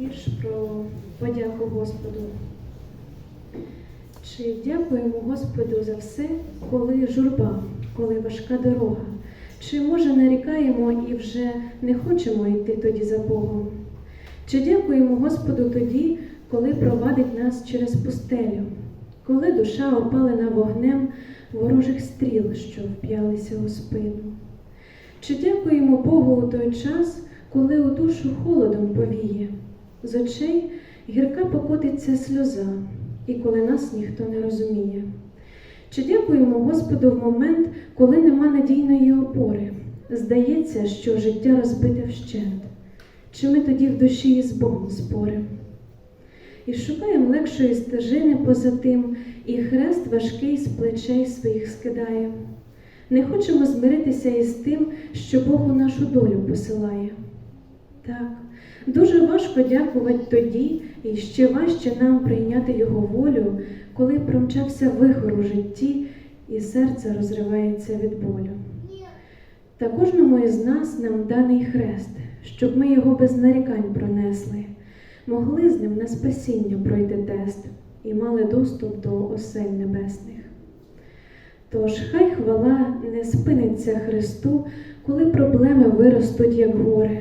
вірш про подяку Господу. Чи дякуємо Господу за все, коли журба, коли важка дорога? Чи може нарікаємо і вже не хочемо йти тоді за Богом? Чи дякуємо Господу тоді, коли провадить нас через пустелю, коли душа опалена вогнем ворожих стріл, що вп'ялися у спину? Чи дякуємо Богу у той час, коли у душу холодом повіє, з очей гірка покотиться сльоза, і коли нас ніхто не розуміє? Чи дякуємо Господу в момент, коли нема надійної опори? Здається, що життя розбите вщент. Чи ми тоді в душі із Богом спорим? І шукаємо легшої стежини поза тим, і хрест важкий з плечей своїх скидає. Не хочемо змиритися із тим, що Бог у нашу долю посилає. Так, дуже важко дякувати тоді, і ще важче нам прийняти Його волю, коли промчався вихор у житті, і серце розривається від болю. Та кожному із нас нам даний хрест, щоб ми його без нарікань пронесли, могли з ним на спасіння пройти тест і мали доступ до осель небесних. Тож хай хвала не спиниться Христу, коли проблеми виростуть, як гори.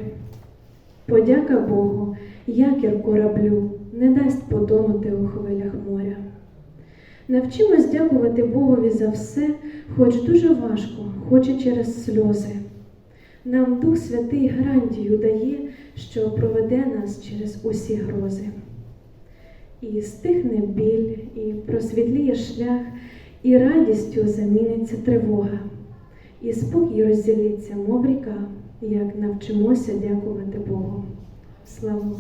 Подяка Богу, якір кораблю, не дасть потонути у хвилях моря. Навчимось дякувати Богові за все, хоч дуже важко, хоч і через сльози. Нам Дух Святий гарантію дає, що проведе нас через усі грози. І стихне біль, і просвітліє шлях, і радістю заміниться тривога, і спокій розділиться, мов ріка, як навчимося дякувати Богу. Слава!